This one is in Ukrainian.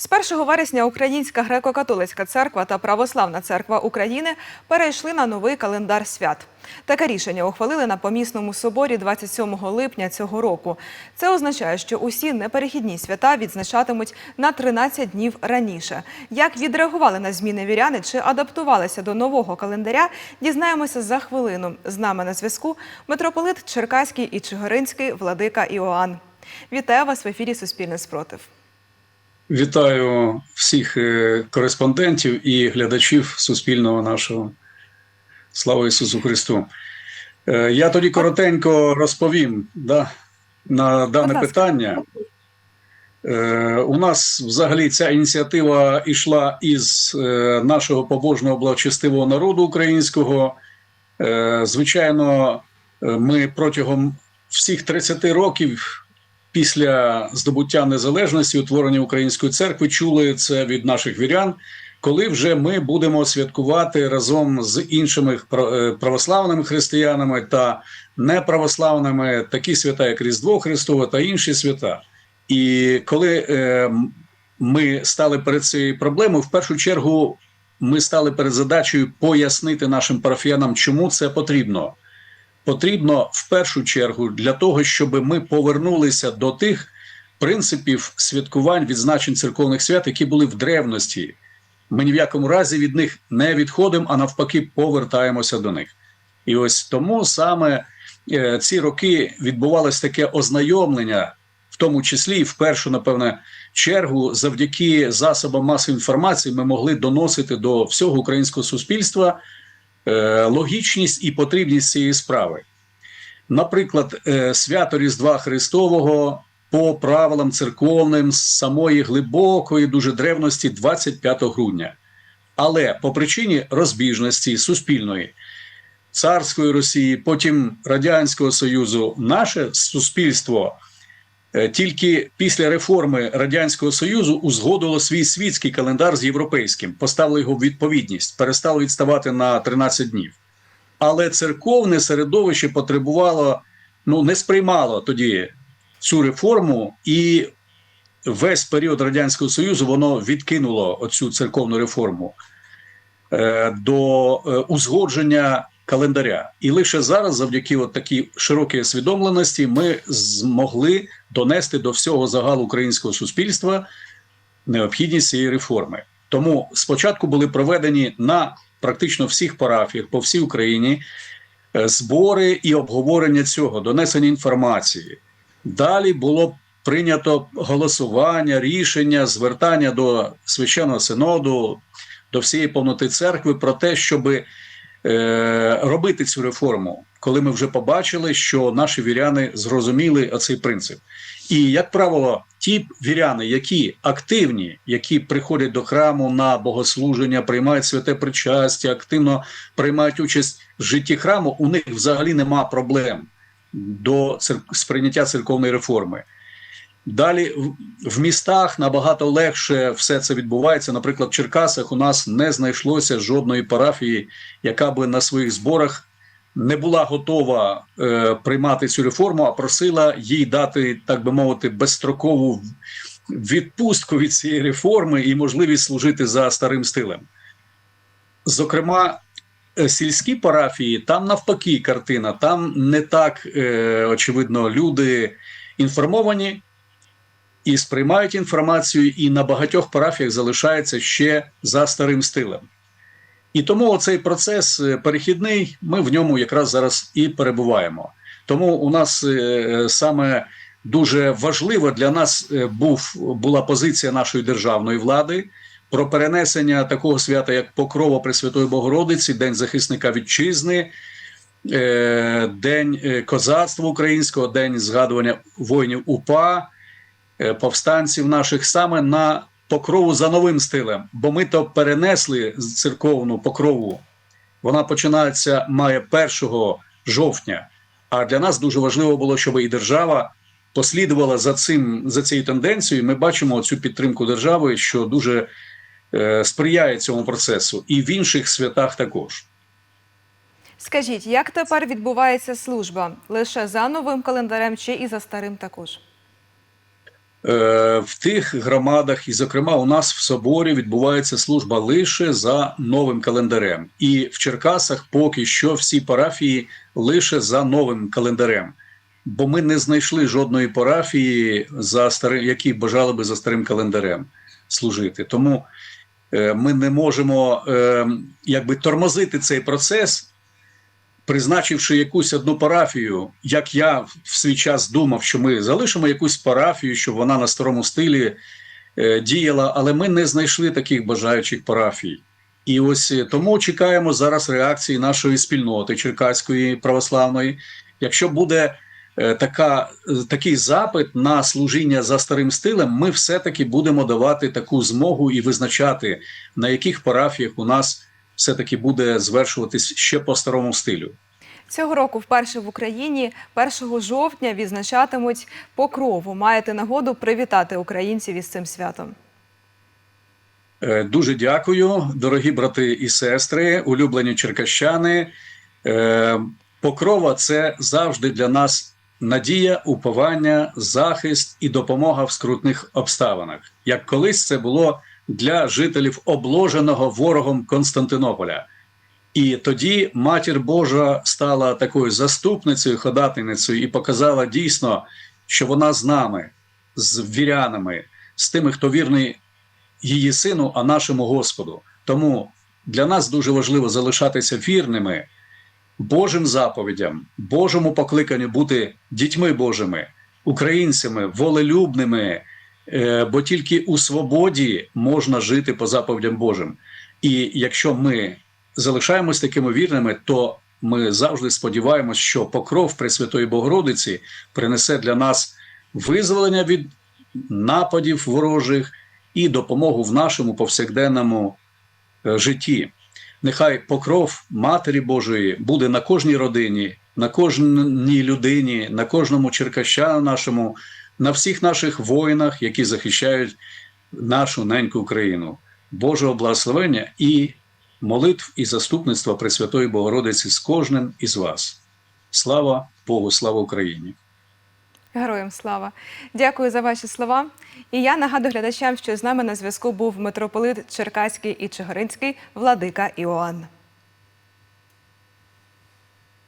З 1 вересня Українська греко-католицька церква та Православна церква України перейшли на новий календар свят. Таке рішення ухвалили на помісному соборі 27 липня цього року. Це означає, що усі неперехідні свята відзначатимуть на 13 днів раніше. Як відреагували на зміни віряни чи адаптувалися до нового календаря, дізнаємося за хвилину. З нами на зв'язку митрополит Черкаський і Чигиринський владика Іоанн. Вітаю вас в ефірі Суспільне спротив. Вітаю всіх е, кореспондентів і глядачів Суспільного нашого. Слава Ісусу Христу. Е, Я тоді коротенько розповім да, на дане питання. Е, У нас взагалі ця ініціатива йшла із нашого побожного благочестивого народу українського. Звичайно, ми протягом всіх 30 років після здобуття незалежності, утворення української церкви, чули це від наших вірян, коли вже ми будемо святкувати разом з іншими е, православними християнами та неправославними такі свята, як Різдво Христове та інші свята. І коли е, ми стали перед цією проблемою, в першу чергу ми стали перед задачею пояснити нашим парафіянам, чому це потрібно потрібно в першу чергу для того, щоб ми повернулися до тих принципів святкувань відзначень церковних свят, які були в древності. Ми ні в якому разі від них не відходимо, а навпаки, повертаємося до них. І ось тому саме е, ці роки відбувалось таке ознайомлення, в тому числі і в першу, напевне, чергу, завдяки засобам масової інформації, ми могли доносити до всього українського суспільства логічність і потрібність цієї справи. Наприклад, е, свято Різдва Христового по правилам церковним з самої глибокої, дуже древності 25 грудня. Але по причині розбіжності суспільної царської Росії, потім Радянського Союзу, наше суспільство е, тільки після реформи Радянського Союзу узгодило свій світський календар з європейським, поставили його в відповідність, перестало відставати на 13 днів. Але церковне середовище потребувало, ну не сприймало тоді цю реформу, і весь період Радянського Союзу воно відкинуло оцю церковну реформу е, до е, узгодження календаря. І лише зараз, завдяки от такій широкій освідомленості, ми змогли донести до всього загалу українського суспільства необхідність цієї реформи. Тому спочатку були проведені на практично всіх парафіях по всій Україні е, збори і обговорення цього, донесення інформації. Далі було прийнято голосування, рішення, звертання до священного синоду, до всієї повноти церкви про те, щоб е, робити цю реформу, коли ми вже побачили, що наші віряни зрозуміли оцей принцип. І, як правило, ті віряни, які активні, які приходять до храму на богослуження, приймають святе причастя, активно приймають участь в житті храму, у них взагалі нема проблем до сприйняття церковної реформи. Далі в- містах набагато легше все це відбувається. Наприклад, в Черкасах у нас не знайшлося жодної парафії, яка би на своїх зборах не була готова е, приймати цю реформу, а просила їй дати, так би мовити, безстрокову відпустку від цієї реформи і можливість служити за старим стилем. Зокрема, е, сільські парафії, там навпаки картина, там не так е, очевидно люди інформовані і сприймають інформацію, і на багатьох парафіях залишається ще за старим стилем. І тому цей процес е, перехідний, ми в ньому якраз зараз і перебуваємо. Тому у нас е, саме дуже важливо для нас е, був, була позиція нашої державної влади про перенесення такого свята, як Покрова Пресвятої Богородиці, День захисника вітчизни, День козацтва українського, День згадування воїнів УПА, повстанців наших саме на покрову за новим стилем, бо ми то перенесли церковну покрову. Вона починається має 1 жовтня. А для нас дуже важливо було, щоб і держава послідувала за цим за цією тенденцією. Ми бачимо цю підтримку держави, що дуже е, сприяє цьому процесу, і в інших святах також. Скажіть, як тепер відбувається служба? Лише за новим календарем чи і за старим також? Е, В тих громадах, і, зокрема, у нас в соборі відбувається служба лише за новим календарем. І в Черкасах поки що всі парафії лише за новим календарем. Бо ми не знайшли жодної парафії, за старим, які бажали би за старим календарем служити. Тому е, ми не можемо е, якби тормозити цей процес, призначивши якусь одну парафію, як я в свій час думав, що ми залишимо якусь парафію, щоб вона на старому стилі е, діяла, але ми не знайшли таких бажаючих парафій. І ось е, тому чекаємо зараз реакції нашої спільноти Черкаської православної. Якщо буде е, така, такий запит на служіння за старим стилем, ми все-таки будемо давати таку змогу і визначати, на яких парафіях у нас все-таки буде звершуватись ще по старому стилю. Цього року вперше в Україні 1 жовтня відзначатимуть покрову. Маєте нагоду привітати українців із цим святом. Е, Дуже дякую, дорогі брати і сестри, улюблені черкащани. Е, Покрова це завжди для нас надія, уповання, захист і допомога в скрутних обставинах. Як колись це було для жителів обложеного ворогом Константинополя. І тоді матір Божа стала такою заступницею, ходатайницею і показала дійсно, що вона з нами, з вірянами, з тими, хто вірний її сину, а нашому Господу. Тому для нас дуже важливо залишатися вірними Божим заповідям, Божому покликанню бути дітьми Божими, українцями, волелюбними, бо тільки у свободі можна жити по заповідям Божим. І якщо ми залишаємось такими вірними, то ми завжди сподіваємось, що покров Пресвятої Богородиці принесе для нас визволення від нападів ворожих і допомогу в нашому повсякденному е, житті. Нехай покров Матері Божої буде на кожній родині, на кожній людині, на кожному черкащану нашому, на всіх наших воїнах, які захищають нашу неньку Україну. Божого благословення і молитв і заступництва Пресвятої Богородиці з кожним із вас. Слава Богу, слава Україні! Героям слава! Дякую за ваші слова. І я нагадую глядачам, що з нами на зв'язку був митрополит Черкаський і Чигиринський Владика Іоанн.